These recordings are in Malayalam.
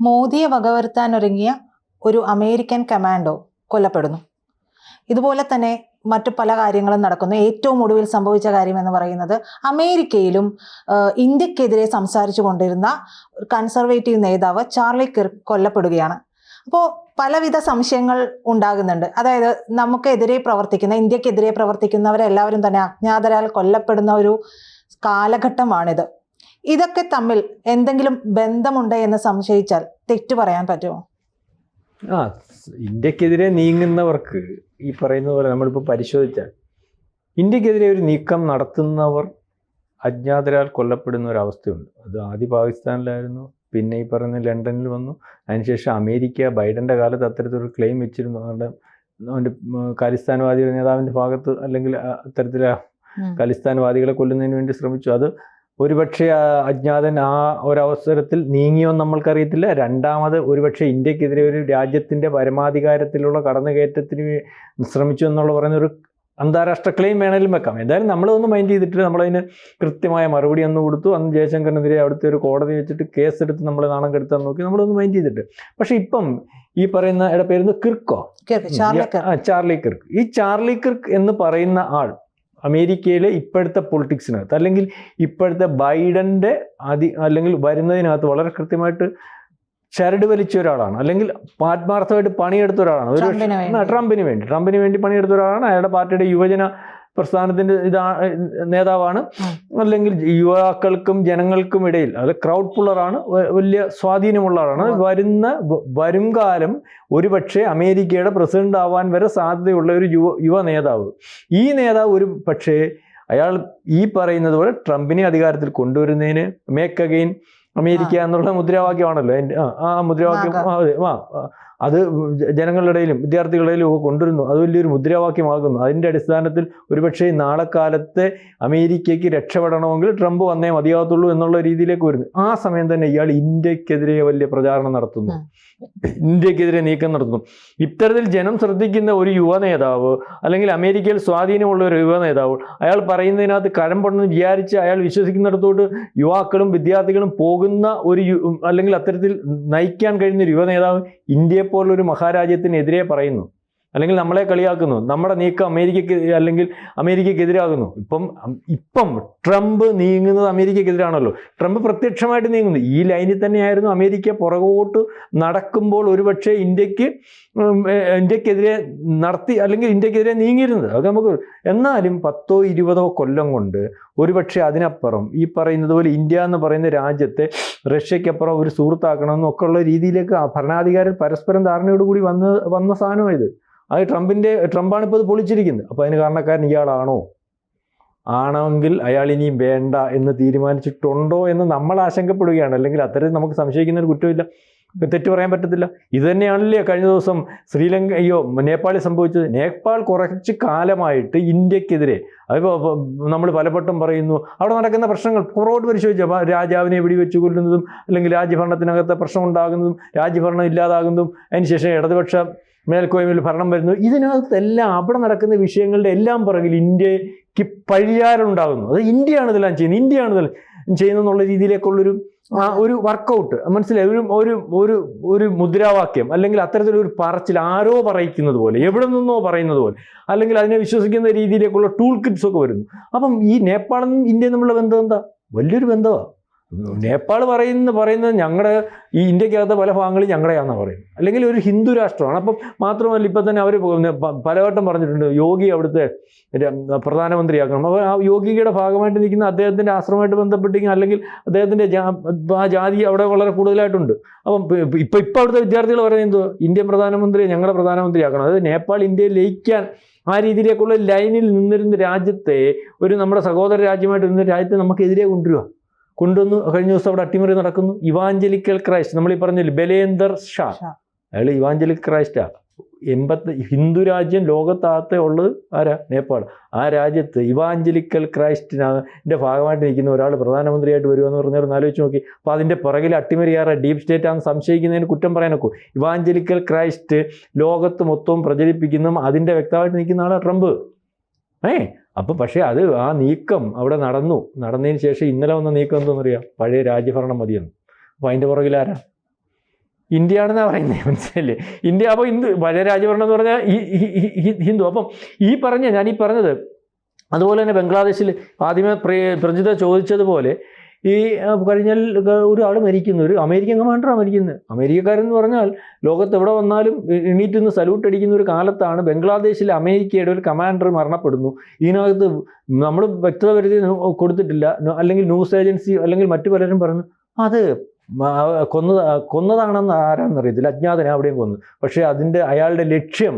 മോദിയെ വകവരുത്താനൊരുങ്ങിയ ഒരു അമേരിക്കൻ കമാൻഡോ കൊല്ലപ്പെടുന്നു. ഇതുപോലെ തന്നെ മറ്റു പല കാര്യങ്ങളും നടക്കുന്നു. ഏറ്റവും ഒടുവിൽ സംഭവിച്ച കാര്യം എന്ന് പറയുന്നത് അമേരിക്കയിലും ഇന്ത്യക്കെതിരെ സംസാരിച്ചു കൊണ്ടിരുന്ന കൺസർവേറ്റീവ് നേതാവ് ചാർലി കിർ കൊല്ലപ്പെടുകയാണ്. അപ്പോൾ പലവിധ സംശയങ്ങൾ ഉണ്ടാകുന്നുണ്ട്. അതായത് നമുക്കെതിരെ പ്രവർത്തിക്കുന്ന ഇന്ത്യക്കെതിരെ പ്രവർത്തിക്കുന്നവരെല്ലാവരും തന്നെ അജ്ഞാതരാൽ കൊല്ലപ്പെടുന്ന ഒരു കാലഘട്ടമാണിത്. ഇതൊക്കെ തമ്മിൽ എന്തെങ്കിലും ബന്ധമുണ്ട് എന്ന് സംശയിച്ചാൽ തെറ്റു പറയാൻ പറ്റുമോ? ആ ഇന്ത്യക്കെതിരെ നീങ്ങുന്നവർക്ക് ഈ പറയുന്ന പോലെ നമ്മളിപ്പോൾ പരിശോധിച്ചാൽ ഇന്ത്യക്കെതിരെ ഒരു നീക്കം നടത്തുന്നവർ അജ്ഞാതരാൽ കൊല്ലപ്പെടുന്ന ഒരു അവസ്ഥയുണ്ട്. അത് ആദ്യ പാകിസ്ഥാനിലായിരുന്നു പിന്നെ ഈ പറയുന്ന ലണ്ടനിൽ വന്നു. അതിനുശേഷം അമേരിക്ക ബൈഡന്റെ കാലത്ത് അത്തരത്തിലൊരു ക്ലെയിം വെച്ചിരുന്നു. അവരുടെ അവന്റെ ഖലിസ്ഥാൻവാദി നേതാവിന്റെ ഭാഗത്ത് അല്ലെങ്കിൽ അത്തരത്തിലെ ഉം. കൊല്ലുന്നതിന് വേണ്ടി ശ്രമിച്ചു. അത് ഒരുപക്ഷെ അജ്ഞാതൻ ആ ഒരവസരത്തിൽ നീങ്ങിയോ എന്ന് നമ്മൾക്കറിയത്തില്ല. രണ്ടാമത് ഒരുപക്ഷെ ഇന്ത്യക്കെതിരെ ഒരു രാജ്യത്തിന്റെ പരമാധികാരത്തിലുള്ള കടന്നുകയറ്റത്തിന് ശ്രമിച്ചു എന്നുള്ള പറയുന്ന ഒരു അന്താരാഷ്ട്ര ക്ലെയിം വേണേലും വെക്കാം. എന്തായാലും നമ്മളൊന്നും മൈൻഡ് ചെയ്തിട്ട് നമ്മളതിന് കൃത്യമായ മറുപടി അന്ന് കൊടുത്തു. അന്ന് ജയശങ്കറിനെതിരെ അവിടുത്തെ ഒരു കോടതി വെച്ചിട്ട് കേസെടുത്ത് നമ്മൾ നാണം കെടുത്താൻ നോക്കി നമ്മളൊന്നും മൈൻഡ് ചെയ്തിട്ട്. പക്ഷേ ഇപ്പം ഈ പറയുന്ന ഇട പേരുന്ന് കിർക്ക്. Charlie Kirk. ഈ ചാർലി കിർക്ക് എന്ന് പറയുന്ന ആൾ അമേരിക്കയിലെ ഇപ്പോഴത്തെ പൊളിറ്റിക്സിനകത്ത് അല്ലെങ്കിൽ ഇപ്പോഴത്തെ ബൈഡന്റെ അതി അല്ലെങ്കിൽ വരുന്നതിനകത്ത് വളരെ കൃത്യമായിട്ട് ചരട് വലിച്ച ഒരാളാണ് അല്ലെങ്കിൽ ആത്മാർത്ഥമായിട്ട് പണിയെടുത്ത ഒരാളാണ്. ഒരു ട്രംപിന് വേണ്ടി. ട്രംപിന് വേണ്ടി. ട്രംപിന് വേണ്ടി പണിയെടുത്ത ഒരാളാണ്. അയാളുടെ പാർട്ടിയുടെ യുവജന പ്രസ്ഥാനത്തിന്റെ ഇതാ നേതാവാണ്. അല്ലെങ്കിൽ യുവാക്കൾക്കും ജനങ്ങൾക്കും ഇടയിൽ അത് ക്രൗഡ് പുള്ളറാണ് വലിയ സ്വാധീനമുള്ള ആളാണ്. വരുന്ന വരുംകാലം വരും കാലം ഒരുപക്ഷെ അമേരിക്കയുടെ പ്രസിഡന്റ് ആവാൻ വരെ സാധ്യതയുള്ള ഒരു യുവ യുവ നേതാവ്. ഈ നേതാവ് ഒരു പക്ഷേ അയാൾ ഈ പറയുന്നത് പോലെ ട്രംപിനെ അധികാരത്തിൽ കൊണ്ടുവരുന്നതിന് മേക്ക് അഗെയിൻ അമേരിക്ക എന്നുള്ള മുദ്രാവാക്യമാണല്ലോ. ആ, ആ മുദ്രാവാക്യം അതെ ആ, അതെ ജനങ്ങളുടെയിലും ജനങ്ങളുടെ ഇടയിലും വിദ്യാർത്ഥികളുടെ ഇടയിലും ഒക്കെ കൊണ്ടുവരുന്നു. അത് വലിയൊരു മുദ്രാവാക്യമാകുന്നു. അതിന്റെ അടിസ്ഥാനത്തിൽ ഒരുപക്ഷേ നാളെ കാലത്തെ അമേരിക്കയ്ക്ക് രക്ഷപ്പെടണമെങ്കിൽ ട്രംപ് വന്നേ മതിയാകത്തുള്ളൂ എന്നുള്ള രീതിയിലേക്ക് വരുന്നു. ആ സമയം തന്നെ ഇയാൾ ഇന്ത്യക്കെതിരെ വലിയ പ്രചാരണം നടത്തുന്നു. ഇന്ത്യക്കെതിരെ നീക്കം നടത്തുന്നു. ഇത്തരത്തിൽ ജനം ശ്രദ്ധിക്കുന്ന ഒരു യുവ നേതാവ് അല്ലെങ്കിൽ അമേരിക്കയിൽ സ്വാധീനമുള്ള ഒരു യുവ നേതാവ് അയാൾ പറയുന്നതിനകത്ത് കഴമ്പുണ്ടെന്ന് വിചാരിച്ച് അയാൾ വിശ്വസിക്കുന്നിടത്തോട്ട് യുവാക്കളും വിദ്യാർത്ഥികളും പോകുന്ന ഒരു അല്ലെങ്കിൽ അത്തരത്തിൽ നയിക്കാൻ കഴിയുന്ന ഒരു യുവ നേതാവ് ഇന്ത്യയെ പോലൊരു മഹാരാജ്യത്തിനെതിരെ പറയുന്നു. അല്ലെങ്കിൽ നമ്മളെ കളിയാക്കുന്നു. നമ്മുടെ നീക്കം അമേരിക്കക്ക് അല്ലെങ്കിൽ അമേരിക്കക്കെതിരാകുന്നു ഇപ്പം ഇപ്പം ട്രംപ് നീങ്ങുന്നത് അമേരിക്കക്കെതിരാണല്ലോ ട്രംപ് പ്രത്യക്ഷമായിട്ട് നീങ്ങുന്നു. ഈ ലൈനിൽ തന്നെയായിരുന്നു അമേരിക്ക പുറകോട്ട് നടക്കുമ്പോൾ ഒരുപക്ഷെ ഇന്ത്യയ്ക്ക് ഇന്ത്യക്കെതിരെ നടത്തി അല്ലെങ്കിൽ ഇന്ത്യക്കെതിരെ നീങ്ങിയിരുന്നത്. അത് നമുക്ക് എന്നാലും പത്തോ ഇരുപതോ കൊല്ലം കൊണ്ട് ഒരുപക്ഷെ അതിനപ്പുറം ഈ പറയുന്നത് പോലെ ഇന്ത്യ എന്ന് പറയുന്ന രാജ്യത്തെ റഷ്യക്കപ്പുറം ഒരു സുഹൃത്താക്കണമെന്നൊക്കെ ഉള്ള രീതിയിലേക്ക് ആ ഭരണാധികാരികൾ പരസ്പരം ധാരണയോടുകൂടി വന്ന വന്ന സാധനമാണ് ഇത്. അത് ട്രംപിന്റെ ട്രംപാണ് ഇപ്പോൾ ഇത് പൊളിച്ചിരിക്കുന്നത് അപ്പോൾ അതിന് കാരണക്കാരൻ ഇയാളാണോ? ആണെങ്കിൽ അയാൾ ഇനിയും വേണ്ട എന്ന് തീരുമാനിച്ചിട്ടുണ്ടോ എന്ന് നമ്മൾ ആശങ്കപ്പെടുകയാണ്. അല്ലെങ്കിൽ അത്തരം നമുക്ക് സംശയിക്കുന്ന ഒരു കുറ്റമില്ല തെറ്റ് പറയാൻ പറ്റത്തില്ല. ഇത് തന്നെയാണല്ലേ കഴിഞ്ഞ ദിവസം ശ്രീലങ്ക അയ്യോ നേപ്പാളിൽ സംഭവിച്ചത്. നേപ്പാൾ കുറച്ച് കാലമായിട്ട് ഇന്ത്യക്കെതിരെ അതിപ്പോൾ നമ്മൾ പലപ്പെട്ടും പറയുന്നു അവിടെ നടക്കുന്ന പ്രശ്നങ്ങൾ പുറകോട്ട് പരിശോധിച്ചാൽ രാജാവിനെ വെടിവെച്ച് കൊല്ലുന്നതും അല്ലെങ്കിൽ രാജ്യഭരണത്തിനകത്തെ പ്രശ്നം ഉണ്ടാകുന്നതും രാജ്യഭരണം ഇല്ലാതാകുന്നതും അതിനുശേഷം ഇടതുപക്ഷ മേൽക്കോയ്മയിൽ ഭരണം വരുന്നു. ഇതിനകത്തെല്ലാം അവിടെ നടക്കുന്ന വിഷയങ്ങളുടെ എല്ലാം പുറകിൽ ഇന്ത്യയ്ക്ക് പഴിയാരുണ്ടാകുന്നു. അത് ഇന്ത്യയാണ് ഇതെല്ലാം ചെയ്യുന്നത്. ഇന്ത്യയാണ് ഇതെല്ലാം ചെയ്യുന്നതെന്നുള്ള രീതിയിലേക്കുള്ളൊരു ഒരു വർക്കൗട്ട് മനസ്സിലായി? ഒരു ഒരു ഒരു ഒരു മുദ്രാവാക്യം. അല്ലെങ്കിൽ അത്തരത്തിലൊരു പറച്ചിൽ ആരോ പറയിക്കുന്നത് പോലെ എവിടെ നിന്നോ പറയുന്നത് പോലെ അല്ലെങ്കിൽ അതിനെ വിശ്വസിക്കുന്ന രീതിയിലേക്കുള്ള ടൂൾ കിറ്റ്സ് ഒക്കെ വരുന്നു. അപ്പം ഈ നേപ്പാളും ഇന്ത്യയും തമ്മിലുള്ള ബന്ധം എന്താ? വലിയൊരു ബന്ധമാണ് നേപ്പാൾ പറയുന്ന പറയുന്നത് ഞങ്ങളുടെ ഈ ഇന്ത്യക്കകത്ത് പല ഭാഗങ്ങളും ഞങ്ങളുടെയാണെന്നാണ് പറയുന്നത്. അല്ലെങ്കിൽ ഒരു ഹിന്ദു രാഷ്ട്രമാണ്. അപ്പം മാത്രമല്ല ഇപ്പം തന്നെ അവർ പലവട്ടം പറഞ്ഞിട്ടുണ്ട് യോഗി അവിടുത്തെ പ്രധാനമന്ത്രിയാക്കണം. അപ്പോൾ ആ യോഗിയുടെ ഭാഗമായിട്ട് നിൽക്കുന്ന അദ്ദേഹത്തിന്റെ ആശ്രമമായിട്ട് ബന്ധപ്പെട്ടിരിക്കുന്ന അല്ലെങ്കിൽ അദ്ദേഹത്തിന്റെ ആ ജാതി അവിടെ വളരെ കൂടുതലായിട്ടുണ്ട്. അപ്പം ഇപ്പം ഇപ്പം അവിടുത്തെ വിദ്യാർത്ഥികൾ പറയുന്നത് എന്തോ ഇന്ത്യൻ പ്രധാനമന്ത്രിയെ ഞങ്ങളുടെ പ്രധാനമന്ത്രിയാക്കണം. അതായത് നേപ്പാൾ ഇന്ത്യയിൽ ലയിക്കാൻ ആ രീതിയിലേക്കുള്ള ലൈനിൽ നിന്നിരുന്ന രാജ്യത്തെ ഒരു നമ്മുടെ സഹോദര രാജ്യമായിട്ട് നിന്ന രാജ്യത്തെ നമുക്കെതിരെ കൊണ്ടുവരിക. കൊണ്ടുവന്നു. കഴിഞ്ഞ ദിവസം അവിടെ അട്ടിമറി നടക്കുന്നു. ഇവാഞ്ചലിക്കൽ ക്രൈസ്റ്റ് നമ്മൾ ഈ പറഞ്ഞില്ലേ ബലേന്ദർ ഷാ. അയാൾ ഇവാഞ്ചലിക് ക്രൈസ്റ്റാ എൺപത്തി ഹിന്ദു രാജ്യം ലോകത്താകത്തെ ഉള്ളത് ആരാ? നേപ്പാൾ ആ രാജ്യത്ത് ഇവാഞ്ചലിക്കൽ ക്രൈസ്റ്റിന്റെ ഭാഗമായിട്ട് നിൽക്കുന്ന ഒരാൾ പ്രധാനമന്ത്രിയായിട്ട് വരുമെന്ന് പറഞ്ഞാൽ ആലോചിച്ച് നോക്കി. അപ്പോൾ അതിന്റെ പുറകിൽ അട്ടിമറിയാറ് ഡീപ് സ്റ്റേറ്റ് ആണെന്ന് സംശയിക്കുന്നതിന് കുറ്റം പറയാനൊക്കെ ഇവാഞ്ചലിക്കൽ ക്രൈസ്റ്റ് ലോകത്ത് മൊത്തവും പ്രചരിപ്പിക്കുന്നതും അതിന്റെ വ്യക്തമായിട്ട് നിൽക്കുന്ന ആളാണ് ട്രംപ്. ഏ? അപ്പോൾ പക്ഷേ അത് ആ നീക്കം അവിടെ നടന്നു. നടന്നതിന് ശേഷം ഇന്നലെ വന്ന നീക്കം അറിയാ പഴയ രാജ്യഭരണം മതിയെന്ന്. അപ്പോൾ അതിന്റെ പുറകിൽ ആരാ? ഇന്ത്യയാണെന്നാണ് പറയുന്നത് മനസ്സിലല്ലേ ഇന്ത്യ അപ്പോൾ ഹിന്ദു പഴയ രാജ്യഭരണം എന്ന് പറഞ്ഞാൽ ഹിന്ദു. അപ്പം ഈ പറഞ്ഞ ഞാൻ ഈ പറഞ്ഞത് അതുപോലെ തന്നെ ബംഗ്ലാദേശിൽ ആദ്യമേ പ്രജിത ചോദിച്ചതുപോലെ ഈ കഴിഞ്ഞാൽ ഒരാൾ മരിക്കുന്നു. ഒരു അമേരിക്കൻ കമാൻഡറാണ് മരിക്കുന്നത്. അമേരിക്കക്കാരെന്ന് പറഞ്ഞാൽ ലോകത്ത് എവിടെ വന്നാലും എണീറ്റ് നിന്ന് സല്യൂട്ട് അടിക്കുന്ന ഒരു കാലത്താണ് ബംഗ്ലാദേശിലെ അമേരിക്കയുടെ ഒരു കമാൻഡർ മരണപ്പെടുന്നു. ഇതിനകത്ത് നമ്മൾ വ്യക്തത വരുത്തി കൊടുത്തിട്ടില്ല. അല്ലെങ്കിൽ ന്യൂസ് ഏജൻസി അല്ലെങ്കിൽ മറ്റു പലരും പറഞ്ഞു അത് കൊന്നത് കൊന്നതാണെന്ന് ആരാന്നറിയത്തില്ല അജ്ഞാതനെ അവിടെയും കൊന്നു. പക്ഷേ അതിന്റെ അയാളുടെ ലക്ഷ്യം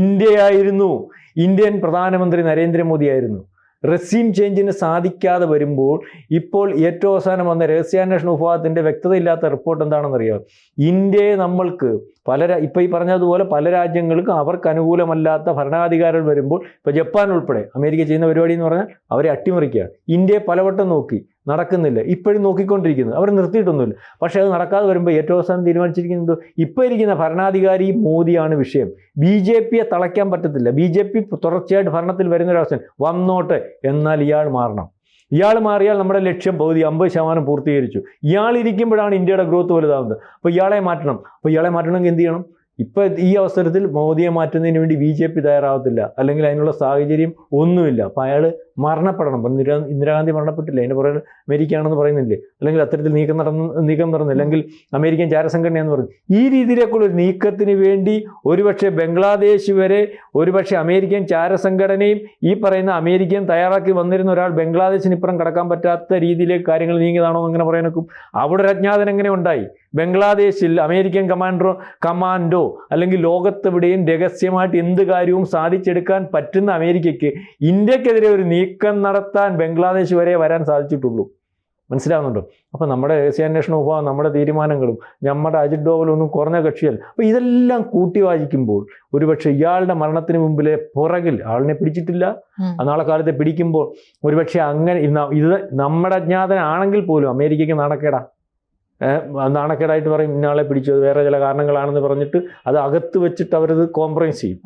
ഇന്ത്യയായിരുന്നു. ഇന്ത്യൻ പ്രധാനമന്ത്രി നരേന്ദ്രമോദിയായിരുന്നു റെസീം ചേഞ്ചിന് സാധിക്കാതെ വരുമ്പോൾ ഇപ്പോൾ ഏറ്റവും അവസാനം വന്ന രഹസ്യാന്വേഷണ വിഭാഗത്തിന്റെ വ്യക്തതയില്ലാത്ത റിപ്പോർട്ട് എന്താണെന്നറിയാം? ഇന്ത്യയെ നമ്മൾക്ക് പല രാ- ഇപ്പം ഈ പറഞ്ഞതുപോലെ പല രാജ്യങ്ങൾക്കും അവർക്ക് അനുകൂലമല്ലാത്ത ഭരണാധികാരികൾ വരുമ്പോൾ ഇപ്പോൾ ജപ്പാൻ ഉൾപ്പെടെ അമേരിക്ക ചെയ്യുന്ന പരിപാടി എന്ന് പറഞ്ഞാൽ അവരെ അട്ടിമറിക്കുകയാണ്. ഇന്ത്യയെ പലവട്ടം നോക്കി നടക്കുന്നില്ല. ഇപ്പോഴും നോക്കിക്കൊണ്ടിരിക്കുന്നു. അവർ നിർത്തിയിട്ടൊന്നുമില്ല. പക്ഷേ അത് നടക്കാതെ വരുമ്പോൾ ഏറ്റവും അവസാനം തീരുമാനിച്ചിരിക്കുന്നത് ഇപ്പോൾ ഇരിക്കുന്ന ഭരണാധികാരി മോദിയാണ് വിഷയം. ബി ജെ പിയെ തളയ്ക്കാൻ പറ്റത്തില്ല. ബി ജെ പി തുടർച്ചയായിട്ട് ഭരണത്തിൽ വരുന്ന ഒരവസ്ഥ വന്നോട്ടെ എന്നാൽ ഇയാൾ മാറണം. ഇയാൾ മാറിയാൽ നമ്മുടെ ലക്ഷ്യം പകുതി അമ്പത് ശതമാനം പൂർത്തീകരിച്ചു. ഇയാൾ ഇരിക്കുമ്പോഴാണ് ഇന്ത്യയുടെ ഗ്രോത്ത് വലുതാവുന്നത്. അപ്പോൾ ഇയാളെ മാറ്റണം. അപ്പോൾ ഇയാളെ മാറ്റണമെങ്കിൽ എന്ത് ചെയ്യണം? ഇപ്പോൾ ഈ അവസരത്തിൽ മോദിയെ മാറ്റുന്നതിന് വേണ്ടി ബി ജെ പി തയ്യാറാവത്തില്ല. അല്ലെങ്കിൽ അതിനുള്ള സാഹചര്യം ഒന്നുമില്ല. അപ്പോൾ അയാൾ മരണപ്പെടണം. ഇന്ദിരാ ഇന്ദിരാഗാന്ധി മരണപ്പെട്ടില്ല? അതിന്റെ പുറകെ അമേരിക്കയാണെന്ന് പറയുന്നില്ലേ? അല്ലെങ്കിൽ അത്തരത്തിൽ നീക്കം നടന്നു നീക്കം നടന്നു അല്ലെങ്കിൽ അമേരിക്കൻ ചാരസംഘടനയെന്ന് പറഞ്ഞു ഈ രീതിയിലേക്കുള്ള ഒരു നീക്കത്തിന് വേണ്ടി ഒരുപക്ഷെ ബംഗ്ലാദേശ് വരെ ഒരുപക്ഷെ അമേരിക്കൻ ചാരസംഘടനയും ഈ പറയുന്ന അമേരിക്കൻ തയ്യാറാക്കി വന്നിരുന്ന ഒരാൾ ബംഗ്ലാദേശിന് ഇപ്പുറം കടക്കാൻ പറ്റാത്ത രീതിയിലേക്ക് കാര്യങ്ങൾ നീങ്ങിയതാണോ അങ്ങനെ പറയാനൊക്കും അവിടെ ഒരു അജ്ഞാതൻ എങ്ങനെ ഉണ്ടായി? ബംഗ്ലാദേശിൽ അമേരിക്കൻ കമാൻഡറോ കമാൻഡോ അല്ലെങ്കിൽ ലോകത്തെവിടെയും രഹസ്യമായിട്ട് എന്ത് കാര്യവും സാധിച്ചെടുക്കാൻ പറ്റുന്ന അമേരിക്കയ്ക്ക് ഇന്ത്യക്കെതിരെ ഒരു നീക്കം നടത്താൻ ബംഗ്ലാദേശ് വരെ വരാൻ സാധിച്ചിട്ടുള്ളൂ. മനസ്സിലാവുന്നുണ്ടോ? അപ്പോൾ നമ്മുടെ രഹസ്യാന്വേഷണ വിഭാഗം നമ്മുടെ തീരുമാനങ്ങളും നമ്മുടെ അജിത് ഡോവലൊന്നും കുറഞ്ഞ കക്ഷിയല്ല. അപ്പോൾ ഇതെല്ലാം കൂട്ടി വായിക്കുമ്പോൾ ഒരുപക്ഷെ ഇയാളുടെ മരണത്തിന് മുമ്പിലെ പുറകിൽ ആളിനെ പിടിച്ചിട്ടില്ല നാളെ കാലത്തെ പിടിക്കുമ്പോൾ ഒരുപക്ഷെ അങ്ങനെ ഇത് നമ്മുടെ അജ്ഞാതനാണെങ്കിൽ പോലും അമേരിക്കയ്ക്ക് നാണക്കേടാ. ഏഹ് നാണക്കേടായിട്ട് പറയും ഇന്നാളെ പിടിച്ചു വേറെ ചില കാരണങ്ങളാണെന്ന് പറഞ്ഞിട്ട് അത് അകത്ത് വെച്ചിട്ട് അവരത് കോംപ്രമൈസ് ചെയ്യും.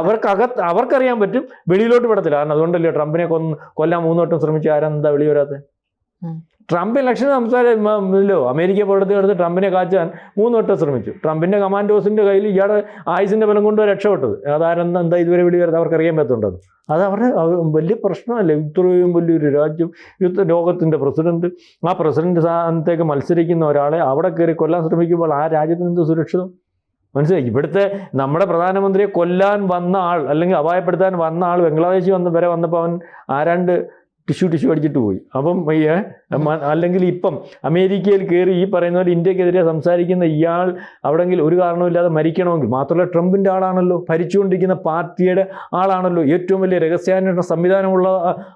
അവർക്ക് അകത്ത് അവർക്കറിയാൻ പറ്റും വെളിയിലോട്ട് വിടത്തില്ല കാരണം അതുകൊണ്ടല്ലേ ട്രംപിനെ കൊന്ന് കൊല്ലാൻ മൂന്നോട്ടം ശ്രമിച്ച ആരെന്താ വെളി വരാത്തെ ഉം. ട്രംപ് ഇലക്ഷൻ സംസാരമില്ലോ അമേരിക്ക പോലത്തെ എടുത്ത് ട്രംപിനെ കാച്ചാൻ മൂന്ന് വട്ടം ശ്രമിച്ചു. ട്രംപിന്റെ കമാൻഡോസിന്റെ കയ്യിൽ ഇയാളെ ആയുസിന്റെ ബലം കൊണ്ട് രക്ഷപ്പെട്ടത്. അതാരെന്താ എന്താ ഇതുവരെ വിളി വരുന്നത്? അവർക്ക് അറിയാൻ പറ്റുന്നുണ്ടത് അത് അവരുടെ വലിയ പ്രശ്നമല്ല? ഇത്രയും വലിയൊരു രാജ്യം യുദ്ധ ലോകത്തിന്റെ പ്രസിഡന്റ്. ആ പ്രസിഡന്റ് സ്ഥാനത്തേക്ക് മത്സരിക്കുന്ന ഒരാളെ അവിടെ കയറി കൊല്ലാൻ ശ്രമിക്കുമ്പോൾ ആ രാജ്യത്തിന് എന്ത് സുരക്ഷിതം? മനസ്സിലായി? ഇവിടുത്തെ നമ്മുടെ പ്രധാനമന്ത്രിയെ കൊല്ലാൻ വന്ന ആൾ അല്ലെങ്കിൽ അപായപ്പെടുത്താൻ വന്ന ആൾ ബംഗ്ലാദേശിൽ വന്ന് വരെ വന്നപ്പോൾ അവൻ ആരാണ്ട് ടിഷ്യൂ ടിഷ്യൂ അടിച്ചിട്ട് പോയി. അപ്പം ഈ, അല്ലെങ്കിൽ ഇപ്പം അമേരിക്കയിൽ കയറി ഈ പറയുന്ന പോലെ ഇന്ത്യക്കെതിരെ സംസാരിക്കുന്ന ഇയാൾ അവിടെങ്കിൽ ഒരു കാരണമില്ലാതെ മരിക്കണമെങ്കിൽ മാത്രമല്ല ട്രംപിന്റെ ആളാണല്ലോ. ഭരിച്ചുകൊണ്ടിരിക്കുന്ന പാർട്ടിയുടെ ആളാണല്ലോ. ഏറ്റവും വലിയ രഹസ്യാന്വേഷണ സംവിധാനമുള്ള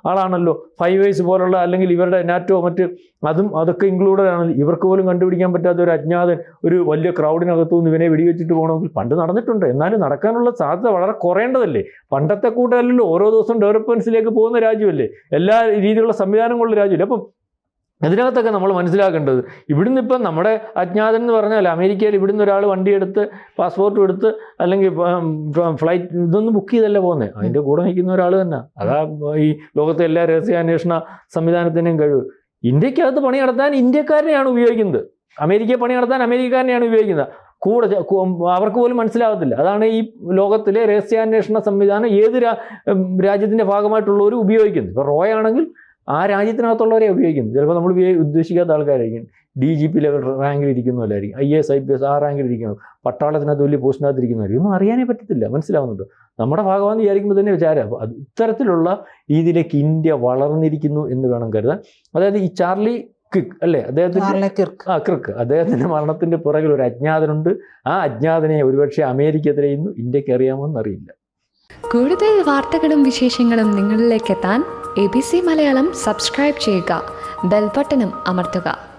ആളാണല്ലോ. ഫൈവ് വൈസ് പോലുള്ള അല്ലെങ്കിൽ ഇവരുടെ നാറ്റോ മറ്റ് അതും അതൊക്കെ ഇൻക്ലൂഡഡ് ആണ്. ഇവർക്ക് പോലും കണ്ടുപിടിക്കാൻ പറ്റാത്ത ഒരു അജ്ഞാതൻ ഒരു വലിയ ക്രൗഡിനകത്തു നിന്ന് ഇവനെ വെടിവെച്ചിട്ട് പോകണമെങ്കിൽ പണ്ട് നടന്നിട്ടുണ്ട്. എന്നാലും നടക്കാനുള്ള സാധ്യത വളരെ കുറയേണ്ടതല്ലേ? പണ്ടത്തെ കൂട്ടമല്ലല്ലോ ഓരോ ദിവസം ഡെവലപ്മെന്റ്സിലേക്ക് പോകുന്ന രാജ്യമല്ലേ? എല്ലാ രീതിയിലുള്ള സംവിധാനങ്ങളുള്ള രാജ്യമില്ല. അപ്പം അതിനകത്തൊക്കെ നമ്മൾ മനസ്സിലാക്കേണ്ടത് ഇവിടുന്ന് ഇപ്പം നമ്മുടെ അജ്ഞാതൻ എന്ന് പറഞ്ഞാൽ അമേരിക്കയിൽ ഇവിടുന്ന് ഒരാൾ വണ്ടി എടുത്ത് പാസ്പോർട്ടും എടുത്ത് അല്ലെങ്കിൽ ഫ്ലൈറ്റ് ഇതൊന്നും ബുക്ക് ചെയ്തല്ല പോകുന്നത് അതിന്റെ കൂടെ നിൽക്കുന്ന ഒരാൾ തന്നെ. അതാ ഈ ലോകത്തെ എല്ലാ രഹസ്യാന്വേഷണ സംവിധാനത്തിന്റെയും കഴിവ്. ഇന്ത്യക്കകത്ത് പണി നടത്താൻ ഇന്ത്യക്കാരനെയാണ് ഉപയോഗിക്കുന്നത്. അമേരിക്കയെ പണി നടത്താൻ അമേരിക്കക്കാരനെയാണ് ഉപയോഗിക്കുന്നത്. കൂടെ അവർക്ക് പോലും മനസ്സിലാകത്തില്ല അതാണ് ഈ ലോകത്തിലെ രഹസ്യാന്വേഷണ സംവിധാനം ഏത് രാജ്യത്തിന്റെ ഭാഗമായിട്ടുള്ളവർ ഉപയോഗിക്കുന്നു ഇപ്പോൾ റോയ് ആണെങ്കിൽ ആ രാജ്യത്തിനകത്തുള്ളവരെ ഉപയോഗിക്കുന്നു. ചിലപ്പോൾ നമ്മൾ ഉദ്ദേശിക്കാത്ത ആൾക്കാരായിരിക്കും. ഡി ജി പി ലെവൽ റാങ്കിൽ ഇരിക്കുന്നവരായിരിക്കും I S I P S ആ റാങ്കിൽ ഇരിക്കുന്നു പട്ടാളത്തിനകത്ത് വലിയ പോസ്റ്റിനകത്ത് ഇരിക്കുന്നവർ ഒന്നും അറിയാനേ പറ്റത്തില്ല. മനസ്സിലാവുന്നുണ്ട്? നമ്മുടെ ഭാഗമാണെന്ന് വിചാരിക്കുമ്പോൾ തന്നെ വിചാരം. അപ്പോൾ അത് ഇത്തരത്തിലുള്ള രീതിയിലേക്ക് ഇന്ത്യ വളർന്നിരിക്കുന്നു എന്ന് വേണം കരുതാൻ. അതായത് ഈ ചാർലി ക്വിക്ക് അല്ലേ? അദ്ദേഹത്തിന്റെ കിർക്ക്. ആ ക്രിക്ക് അദ്ദേഹത്തിന്റെ മരണത്തിന്റെ പുറകിൽ ഒരു അജ്ഞാതനുണ്ട്. ആ അജ്ഞാതനെ ഒരുപക്ഷെ അമേരിക്കത്തിലെ ഇന്ന് ഇന്ത്യയ്ക്ക് അറിയാമോ എന്നറിയില്ല കൂടുതൽ വാർത്തകളും വിശേഷങ്ങളും നിങ്ങളിലേക്ക് എത്താൻ A B C Malayalam subscribe ചെയ്യുക. ബെൽബട്ടനും അമർത്തുക.